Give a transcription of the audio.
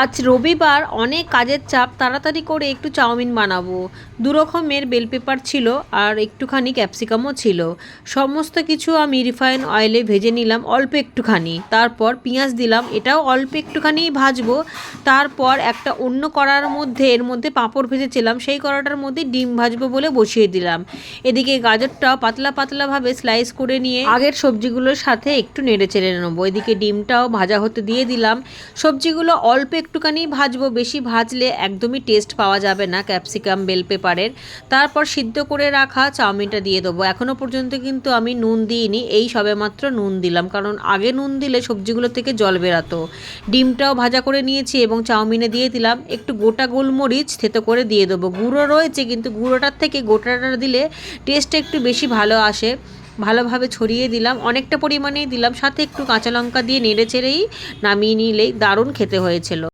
আজ রবিবার অনেক কাজের চাপ, তাড়াতাড়ি করে একটু চাউমিন বানাবো। দু রকমের বেল পেপার ছিল আর একটুখানি ক্যাপসিকামও ছিল। সমস্ত কিছু আমি রিফাইন অয়েলে ভেজে নিলাম অল্প একটুখানি। তারপর পেঁয়াজ দিলাম, এটাও অল্প একটুখানি ভাজবো। তারপর একটা অন্য কড়ার মধ্যে, এর মধ্যে পাঁপড় ভেজেছিলাম, সেই কড়াটার মধ্যে ডিম ভাজবো বলে বসিয়ে দিলাম। এদিকে গাজরটাও পাতলা পাতলাভাবে স্লাইস করে নিয়ে আগের সবজিগুলোর সাথে একটু নেড়ে চেড়ে নেব। এদিকে ডিমটাও ভাজা হতে দিয়ে দিলাম। সবজিগুলো অল্প একটুখানি ভাজবো, বেশি ভাজলে একদমই টেস্ট পাওয়া যাবে না ক্যাপসিকাম বেল পেপারের তারপর সিদ্ধ করে রাখা চাউমিনটা দিয়ে দেবো। এখনও পর্যন্ত কিন্তু আমি নুন দিইনি, এই সবেমাত্র নুন দিলাম, কারণ আগে নুন দিলে সবজিগুলো থেকে জল বেরাতো। ডিমটাও ভাজা করে নিয়েছি এবং চাউমিনে দিয়ে দিলাম একটু গোটা গোলমরিচ, থেতো করে দিয়ে দেবো। গুঁড়ো রয়েছে, কিন্তু গুঁড়োটার থেকে গোটাটা দিলে টেস্টটা একটু বেশি ভালো আসে। ভালোভাবে ছড়িয়ে দিলাম, অনেকটা পরিমাণেই দিলাম, সাথে একটু কাঁচা লঙ্কা দিয়ে নেড়ে চেড়েই নামিয়ে নিলেই দারুণ খেতে হয়েছিল।